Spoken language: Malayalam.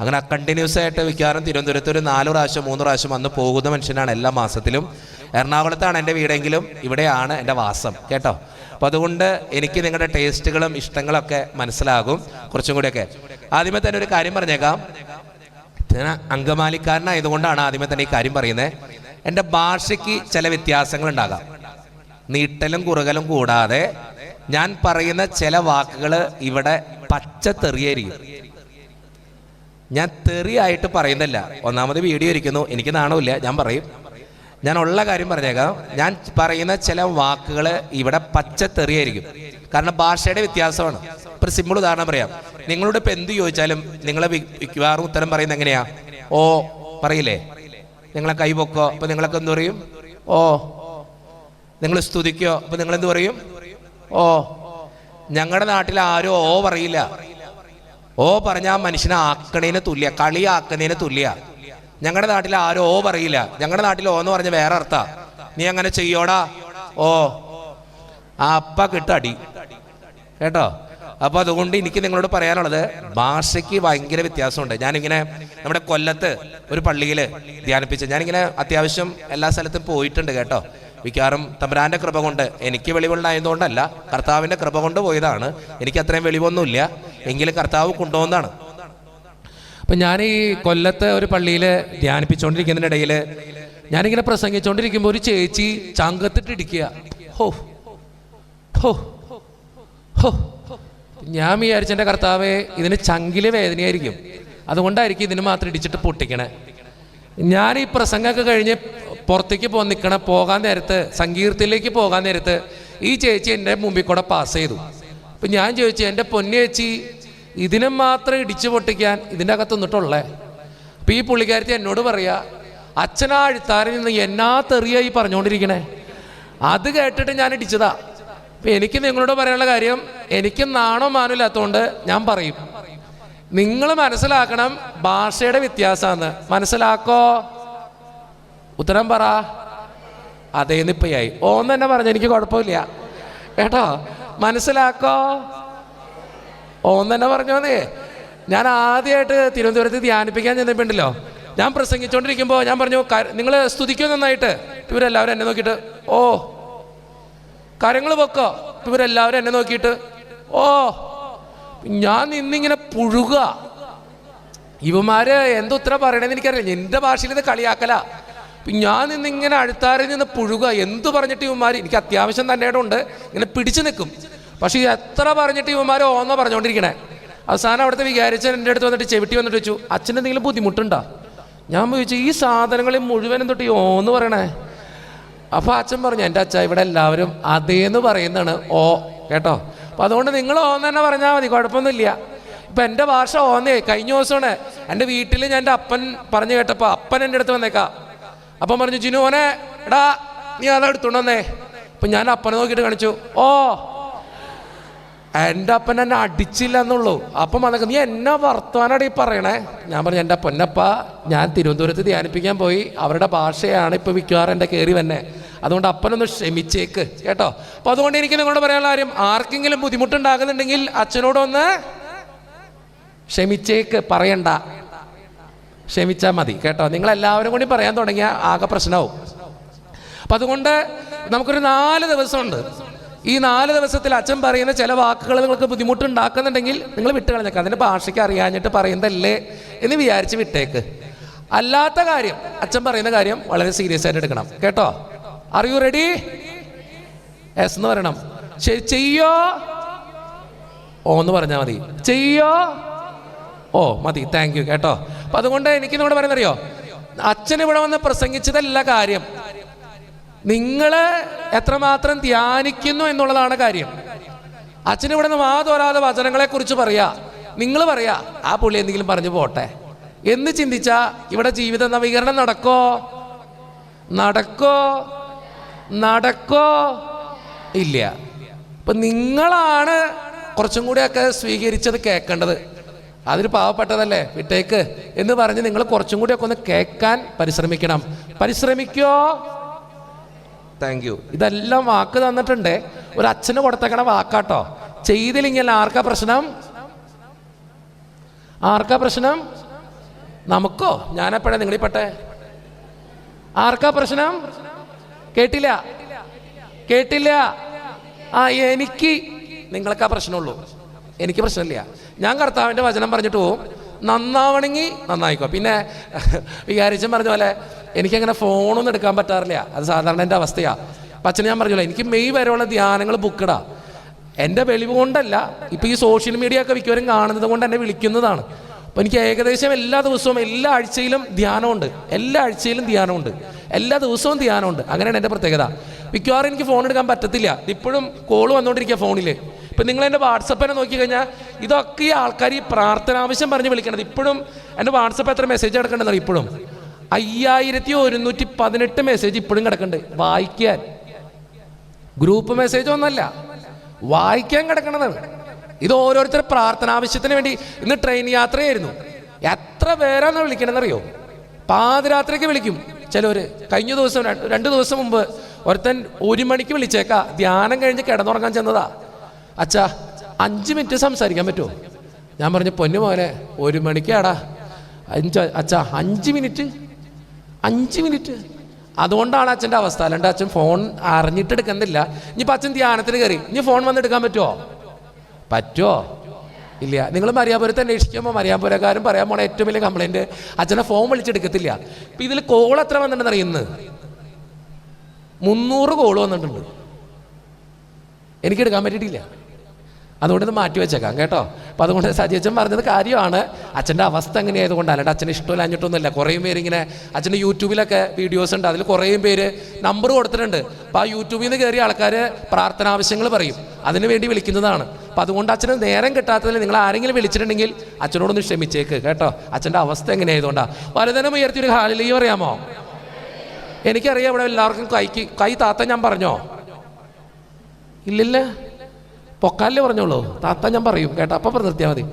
അങ്ങനെ കണ്ടിന്യൂസ് ആയിട്ട് മിക്കവാറും തിരുവനന്തപുരത്ത് ഒരു നാല് പ്രാവശ്യം മൂന്ന് പ്രാവശ്യം വന്ന് പോകുന്ന മനുഷ്യനാണ് എല്ലാ മാസത്തിലും. എറണാകുളത്താണ് എന്റെ വീടെങ്കിലും ഇവിടെയാണ് എന്റെ വാസം. കേട്ടോ? അപ്പോൾ അതുകൊണ്ട് എനിക്ക് നിങ്ങളുടെ ടേസ്റ്റുകളും ഇഷ്ടങ്ങളൊക്കെ മനസ്സിലാകും. കുറച്ചും കൂടിയൊക്കെ. ആദ്യമേ തന്നെ ഒരു കാര്യം പറഞ്ഞേക്കാം. ഞാൻ അങ്കമാലിക്കാരനായതുകൊണ്ടാണ് ആദ്യമേ തന്നെ ഈ കാര്യം പറയുന്നത് എന്റെ ഭാഷയ്ക്ക് ചില വ്യത്യാസങ്ങൾ ഉണ്ടാകാം നീട്ടലും കുറുകലും കൂടാതെ ഞാൻ പറയുന്ന ചില വാക്കുകൾ ഇവിടെ പച്ച തെറിയായിരിക്കും ഞാൻ തെറിയായിട്ട് പറയുന്നില്ല. ഒന്നാമത് വീഡിയോ ഇരിക്കുന്നു. എനിക്ക് നാണമില്ല. ഞാൻ പറയും. ഞാൻ ഉള്ള കാര്യം പറഞ്ഞേക്കാം. ഞാൻ പറയുന്ന ചില വാക്കുകൾ ഇവിടെ പച്ച തെറിയായിരിക്കും. കാരണം ഭാഷയുടെ വ്യത്യാസമാണ്. ഇപ്പൊ സിമ്പിൾ ഉദാഹരണം പറയാം. നിങ്ങളോട് ഇപ്പൊ എന്ത് ചോദിച്ചാലും നിങ്ങളെ മിക്കവാറും ഉത്തരം പറയുന്നത് എങ്ങനെയാ? ഓ പറയില്ലേ? നിങ്ങളെ കൈ പൊക്കോ? അപ്പൊ നിങ്ങളൊക്കെ എന്ത് പറയും? ഓ. നിങ്ങൾ സ്തുതിക്കോ? അപ്പൊ നിങ്ങൾ എന്ത് പറയും? ഓ. ഞങ്ങളുടെ നാട്ടിൽ ആരും ഓ പറയില്ല. ഓ പറഞ്ഞ ആ മനുഷ്യനെ ആക്കണേന് തുല്യ കളിയാക്കുന്നതിന് തുല്യ. ഞങ്ങളുടെ നാട്ടിൽ ആരും ഓ പറയില്ല. ഞങ്ങളുടെ നാട്ടിൽ ഓ എന്ന് പറഞ്ഞ വേറെ അർത്ഥ. നീ അങ്ങനെ ചെയ്യോടാ? ഓ. അപ്പ കിട്ടടി കേട്ടോ? അപ്പൊ അതുകൊണ്ട് എനിക്ക് നിങ്ങളോട് പറയാനുള്ളത് ഭാഷയ്ക്ക് ഭയങ്കര വ്യത്യാസമുണ്ട്. ഞാനിങ്ങനെ നമ്മുടെ കൊല്ലത്ത് ഒരു പള്ളിയിൽ ധ്യാനിപ്പിച്ച് ഞാനിങ്ങനെ അത്യാവശ്യം എല്ലാ സ്ഥലത്തും പോയിട്ടുണ്ട് കേട്ടോ. മിക്കവാറും തമ്പുരാന്റെ കൃപ കൊണ്ട് എനിക്ക് വെളിവുണ്ടായതുകൊണ്ടല്ല കർത്താവിന്റെ കൃപ കൊണ്ട് പോയതാണ്. എനിക്ക് അത്രയും വെളിവൊന്നുമില്ല. എങ്കിലും കർത്താവ് കൊണ്ടുപോകുന്നതാണ്. അപ്പൊ ഞാൻ ഈ കൊല്ലത്തെ ഒരു പള്ളിയിൽ ധ്യാനിപ്പിച്ചുകൊണ്ടിരിക്കുന്നതിനിടയിൽ ഞാനിങ്ങനെ പ്രസംഗിച്ചുകൊണ്ടിരിക്കുമ്പോൾ ഒരു ചേച്ചി ചങ്കത്തിട്ടിടിക്കുക. ഹോ. ഹോ. ഹോ. ഞാൻ വിചാരിച്ച എന്റെ കർത്താവെ ഇതിന് ചങ്കിൽ വേദനയായിരിക്കും. അതുകൊണ്ടായിരിക്കും ഇതിന് മാത്രം ഇടിച്ചിട്ട് പൊട്ടിക്കണേ. ഞാൻ ഈ പ്രസംഗമൊക്കെ കഴിഞ്ഞ് പുറത്തേക്ക് പോ നിൽക്കണ പോകാൻ നേരത്ത് സങ്കീർത്തിലേക്ക് പോകാൻ നേരത്ത് ഈ ചേച്ചി എന്റെ മുമ്പിൽ കൂടെ പാസ് ചെയ്തു. അപ്പം ഞാൻ ചോദിച്ചു എന്റെ പൊന്നു ചേച്ചി ഇതിനെ മാത്രം ഇടിച്ചു പൊട്ടിക്കാൻ ഇതിന്റെ അകത്ത് നിന്നിട്ടുള്ളേ? അപ്പം ഈ പുള്ളിക്കാരത്തി എന്നോട് പറയാ അച്ഛനാ അഴുത്താറിൽ നിന്ന് എന്നാ തെറിയായി പറഞ്ഞുകൊണ്ടിരിക്കണേ അത് കേട്ടിട്ട് ഞാൻ ഇടിച്ചതാ. അപ്പം എനിക്ക് നിങ്ങളോട് പറയാനുള്ള കാര്യം എനിക്ക് നാണോ മാനില്ലാത്തതുകൊണ്ട് ഞാൻ പറയും. നിങ്ങൾ മനസ്സിലാക്കണം ഭാഷയുടെ വ്യത്യാസമാണ് മനസ്സിലാക്കോ? ഉത്തരം പറ. അതേന്നിപ്പയായി ഓന്ന് തന്നെ പറഞ്ഞു എനിക്ക് കുഴപ്പമില്ല. കേട്ടോ? മനസ്സിലാക്കോ? ഓന്ന് തന്നെ പറഞ്ഞോന്നേ ഞാൻ ആദ്യമായിട്ട് തിരുവനന്തപുരത്ത് ധ്യാനിപ്പിക്കാൻ ചെന്നപ്പോണ്ടല്ലോ ഞാൻ പ്രസംഗിച്ചുകൊണ്ടിരിക്കുമ്പോൾ ഞാൻ പറഞ്ഞു നിങ്ങൾ സ്തുതിക്കോ നന്നായിട്ട്. ഇവരെല്ലാവരും എന്നെ നോക്കിയിട്ട് ഓ കാര്യങ്ങൾ പൊക്കോ? ഇവരെല്ലാവരും എന്നെ നോക്കിയിട്ട് ഓ ഞാൻ നിന്നിങ്ങനെ പുഴുക. ഇവന്മാര് എന്തുത്തരം പറയണെന്ന് എനിക്കറിയില്ല. എന്റെ ഭാഷയിൽ ഇത് കളിയാക്കല. ഞാൻ നിന്നിങ്ങനെ അഴുത്താറിൽ നിന്ന് പുഴുക. എന്തു പറഞ്ഞിട്ട് ഇവന്മാർ എനിക്ക് അത്യാവശ്യം തന്നെ ഉണ്ട് ഇങ്ങനെ പിടിച്ചു നിൽക്കും. പക്ഷെ എത്ര പറഞ്ഞിട്ട് ഇവന്മാർ ഓന്ന പറഞ്ഞുകൊണ്ടിരിക്കണേ അവസാനം അവിടുത്തെ വിചാരിച്ച എന്റെ അടുത്ത് വന്നിട്ട് ചെവിട്ടി വന്നിട്ട് വെച്ചു അച്ഛന് എന്തെങ്കിലും ബുദ്ധിമുട്ടുണ്ടോ? ഞാൻ ചോദിച്ചു ഈ സാധനങ്ങളിൽ മുഴുവനും തൊട്ട് എന്ന് പറയണേ? അപ്പൊ അച്ഛൻ പറഞ്ഞു എന്റെ അച്ഛ ഇവിടെ എല്ലാവരും അതേന്ന് പറയുന്നതാണ് ഓ കേട്ടോ? അപ്പൊ അതുകൊണ്ട് നിങ്ങൾ ഓന്ന് തന്നെ പറഞ്ഞാൽ മതി കുഴപ്പമൊന്നുമില്ല. ഇപ്പൊ എന്റെ ഭാഷ ഓന്നേ കഴിഞ്ഞ ദിവസമാണ് എന്റെ വീട്ടിൽ ഞാൻ എന്റെ അപ്പൻ പറഞ്ഞു കേട്ടപ്പോൾ അപ്പൻ എന്റെ അടുത്ത് വന്നേക്കാം. അപ്പം പറഞ്ഞു ജിനു ഓനെ എടാ നീ അതെടുത്തുണ്ടെന്നേ അപ്പൊ ഞാൻ അപ്പനെ നോക്കിയിട്ട് കാണിച്ചു ഓ എന്റെ അപ്പൻ എന്നെ അടിച്ചില്ല എന്നുള്ളൂ. അപ്പം അതൊക്കെ നീ എന്നെ വർത്തമാനാണ് ഈ പറയണേ? ഞാൻ പറഞ്ഞു എന്റെ പൊന്നപ്പ ഞാൻ തിരുവനന്തപുരത്ത് ധ്യാനിപ്പിക്കാൻ പോയി. അവരുടെ ഭാഷയാണ് ഇപ്പൊ മിക്കവാറും എന്റെ കയറി തന്നെ അതുകൊണ്ട് അപ്പനൊന്ന് ക്ഷമിച്ചേക്ക് കേട്ടോ? അപ്പൊ അതുകൊണ്ട് എനിക്ക് നിങ്ങളോട് പറയാനുള്ള കാര്യം ആർക്കെങ്കിലും ബുദ്ധിമുട്ടുണ്ടാകുന്നുണ്ടെങ്കിൽ അച്ഛനോടൊന്ന് ക്ഷമിച്ചേക്ക് പറയണ്ട. ക്ഷമിച്ചാൽ മതി കേട്ടോ? നിങ്ങൾ എല്ലാവരും കൂടി പറയാൻ തുടങ്ങിയ ആകെ പ്രശ്നമാവും. അപ്പൊ അതുകൊണ്ട് നമുക്കൊരു നാല് ദിവസമുണ്ട്. ഈ നാല് ദിവസത്തിൽ അച്ഛൻ പറയുന്ന ചില വാക്കുകൾ നിങ്ങൾക്ക് ബുദ്ധിമുട്ടുണ്ടാക്കുന്നുണ്ടെങ്കിൽ നിങ്ങൾ വിട്ട് അതിന്റെ ഭാഷയ്ക്ക് അറിയാഞ്ഞിട്ട് പറയുന്നതല്ലേ എന്ന് വിചാരിച്ച് വിട്ടേക്ക്. അല്ലാത്ത കാര്യം അച്ഛൻ പറയുന്ന കാര്യം വളരെ സീരിയസ് ആയിട്ട് എടുക്കണം. കേട്ടോ? ആർ യു റെഡി എസ് എന്ന് പറയണം. ചെയ്യോ? ഓ എന്ന് പറഞ്ഞാൽ മതി. ചെയ്യോ? ഓ മതി. താങ്ക് യു കേട്ടോ? അപ്പൊ അതുകൊണ്ട് എനിക്ക് നിങ്ങളോട് പറയുന്നറിയോ അച്ഛൻ ഇവിടെ വന്ന് പ്രസംഗിച്ചതല്ല കാര്യം. നിങ്ങൾ എത്രമാത്രം ധ്യാനിക്കുന്നു എന്നുള്ളതാണ് കാര്യം. അച്ഛൻ ഇവിടെ നിന്ന് വാതോരാതെ വചനങ്ങളെ കുറിച്ച് പറയാ. നിങ്ങൾ പറയാ ആ പുള്ളി എന്തെങ്കിലും പറഞ്ഞു പോട്ടെ. എന്ന് ചിന്തിച്ചാ ഇവിടെ ജീവിത നവീകരണം നടക്കോ? നടക്കോ? നടക്കോ? ഇല്ല. ഇപ്പൊ നിങ്ങളാണ് കുറച്ചും കൂടിയൊക്കെ സ്വീകരിച്ചത് കേൾക്കേണ്ടത് അതൊരു പാവപ്പെട്ടതല്ലേ? വിട്ടേക്ക്. എന്ന് പറഞ്ഞ് നിങ്ങൾ കുറച്ചും കൂടിയൊക്കെ ഒന്ന് കേൾക്കാൻ പരിശ്രമിക്കണം. പരിശ്രമിക്കോ? താങ്ക് യു ഇതെല്ലാം വാക്ക് തന്നിട്ടുണ്ട്. ഒരു അച്ഛന് കൊടുത്തേക്കണ വാക്കാട്ടോ. ചെയ്തില്ലെങ്കിൽ ആർക്കാ പ്രശ്നം? ആർക്കാ പ്രശ്നം? നമുക്കോ? ഞാനെപ്പോഴാ നിങ്ങളിൽ പെട്ടെ? ആർക്കാ പ്രശ്നം? കേട്ടില്ല? കേട്ടില്ല? ആ എനിക്ക് നിങ്ങൾക്കാ പ്രശ്നമുള്ളൂ. എനിക്ക് പ്രശ്നമില്ല. ഞാൻ കർത്താവിന്റെ വചനം പറഞ്ഞിട്ട് പോവും. നന്നാവണമെങ്കിൽ നന്നായിക്കോ. പിന്നെ വികാരിച്ചൻ പറഞ്ഞ പോലെ എനിക്കങ്ങനെ ഫോണൊന്നും എടുക്കാൻ പറ്റാറില്ല. അത് സാധാരണ എന്റെ അവസ്ഥയാണ് അപ്പം ഞാൻ പറഞ്ഞല്ലോ എനിക്ക് മെയ് വരെയുള്ള ധ്യാനങ്ങൾ ബുക്കടാ എന്റെ വെളിവ് കൊണ്ടല്ല ഇപ്പോൾ ഈ സോഷ്യൽ മീഡിയ ഒക്കെ മിക്കവരും കാണുന്നത് കൊണ്ട് എന്നെ വിളിക്കുന്നതാണ്. അപ്പോൾ എനിക്ക് ഏകദേശം എല്ലാ ദിവസവും എല്ലാ ആഴ്ചയിലും ധ്യാനമുണ്ട്. എല്ലാ ആഴ്ചയിലും ധ്യാനമുണ്ട്. എല്ലാ ദിവസവും ധ്യാനമുണ്ട്. അങ്ങനെയാണ് എന്റെ പ്രത്യേകത. മിക്കവാറും എനിക്ക് ഫോൺ എടുക്കാൻ പറ്റത്തില്ല. ഇപ്പോഴും കോൾ വന്നുകൊണ്ടിരിക്കുക ഫോണിൽ ഇപ്പം നിങ്ങൾ എന്റെ വാട്സപ്പിനെ നോക്കി കഴിഞ്ഞാൽ ഇതൊക്കെ ഈ ആൾക്കാർ ഈ പ്രാർത്ഥന ആവശ്യം പറഞ്ഞ് വിളിക്കണത്. ഇപ്പോഴും എന്റെ വാട്സപ്പ് എത്ര മെസ്സേജ് കിടക്കണ്ടെന്ന് ഇപ്പോഴും? അയ്യായിരത്തി ഒരുന്നൂറ്റി പതിനെട്ട് മെസ്സേജ് ഇപ്പോഴും കിടക്കുന്നുണ്ട് വായിക്കാൻ. ഗ്രൂപ്പ് മെസ്സേജ് ഒന്നല്ല. വായിക്കാൻ കിടക്കണതാണ് ഇത് ഓരോരുത്തർ പ്രാർത്ഥന ആവശ്യത്തിന് വേണ്ടി ഇന്ന് ട്രെയിൻ യാത്രയായിരുന്നു. എത്ര പേരാന്ന് വിളിക്കണമെന്നറിയോ പാതിരാത്രിക്ക് വിളിക്കും. ചിലവര് കഴിഞ്ഞ ദിവസം രണ്ട് ദിവസം മുമ്പ് ഒരുത്തൻ ഒരു മണിക്ക് വിളിച്ചേക്കാ. ധ്യാനം കഴിഞ്ഞ് കിടന്നുറങ്ങാൻ ചെന്നതാ. അച്ഛാ അഞ്ച് മിനിറ്റ് സംസാരിക്കാൻ പറ്റുമോ? ഞാൻ പറഞ്ഞു പൊന്നു മോനെ ഒരു മണിക്കാടാ. അഞ്ച് അച്ഛാ അഞ്ച് മിനിറ്റ്? അഞ്ച് മിനിറ്റ്? അതുകൊണ്ടാണ് അച്ഛന്റെ അവസ്ഥ. അല്ലാണ്ട് അച്ഛൻ ഫോൺ അറിഞ്ഞിട്ട് എടുക്കുന്നില്ല. ഇനിയിപ്പോൾ അച്ഛൻ ധ്യാനത്തിന് കയറി. ഇനി ഫോൺ വന്നെടുക്കാൻ പറ്റുമോ? പറ്റുമോ? ഇല്ല. നിങ്ങൾ മരിയാപുരത്ത് അന്വേഷിക്കുമ്പോൾ മരിയാപുരക്കാരും പറയാൻ പോണ ഏറ്റവും വലിയ കംപ്ലൈന്റ് അച്ഛനെ ഫോൺ വിളിച്ചെടുക്കത്തില്ല ഇപ്പം ഇതിൽ കോൾ എത്ര വന്നിട്ടുണ്ടെന്ന് അറിയുന്നത് മുന്നൂറ് കോൾ വന്നിട്ടുണ്ട്. എനിക്കെടുക്കാൻ പറ്റിയിട്ടില്ല. അതുകൊണ്ട് ഇത് മാറ്റി വെച്ചേക്കാം കേട്ടോ? അപ്പം അതുകൊണ്ട് സജിയച്ചൻ പറഞ്ഞത് കാര്യമാണ്. അച്ഛന്റെ അവസ്ഥ എങ്ങനെയായതുകൊണ്ട് അല്ലാണ്ട് അച്ഛന് ഇഷ്ടമില്ല അഞ്ഞിട്ടൊന്നുമില്ല കുറേ പേര് ഇങ്ങനെ അച്ഛന്റെ യൂട്യൂബിലൊക്കെ വീഡിയോസ് ഉണ്ട്. അതിൽ കുറേ പേര് നമ്പർ കൊടുത്തിട്ടുണ്ട്. അപ്പോൾ ആ യൂട്യൂബിൽ നിന്ന് കയറിയ ആൾക്കാർ പ്രാർത്ഥന ആവശ്യങ്ങൾ പറയും. അതിന് വേണ്ടി വിളിക്കുന്നതാണ്. അപ്പം അതുകൊണ്ട് അച്ഛന് നേരം കിട്ടാത്തതിൽ നിങ്ങൾ ആരെങ്കിലും വിളിച്ചിട്ടുണ്ടെങ്കിൽ അച്ഛനോടൊന്ന് ക്ഷമിച്ചേക്ക് കേട്ടോ? അച്ഛന്റെ അവസ്ഥ എങ്ങനെയായതുകൊണ്ടാണ് വലുതനം ഉയർത്തി ഒരു ഹാലിലെയോ അറിയാമോ എനിക്കറിയാം ഇവിടെ എല്ലാവർക്കും കൈക്ക് കൈ താത്ത ഞാൻ പറഞ്ഞോ? ഇല്ലില്ല. പൊക്കാലേ പറഞ്ഞോളൂ. താത്ത ഞാൻ പറയും. കേട്ടോ? അപ്പം നിർത്തിയാൽ മതി.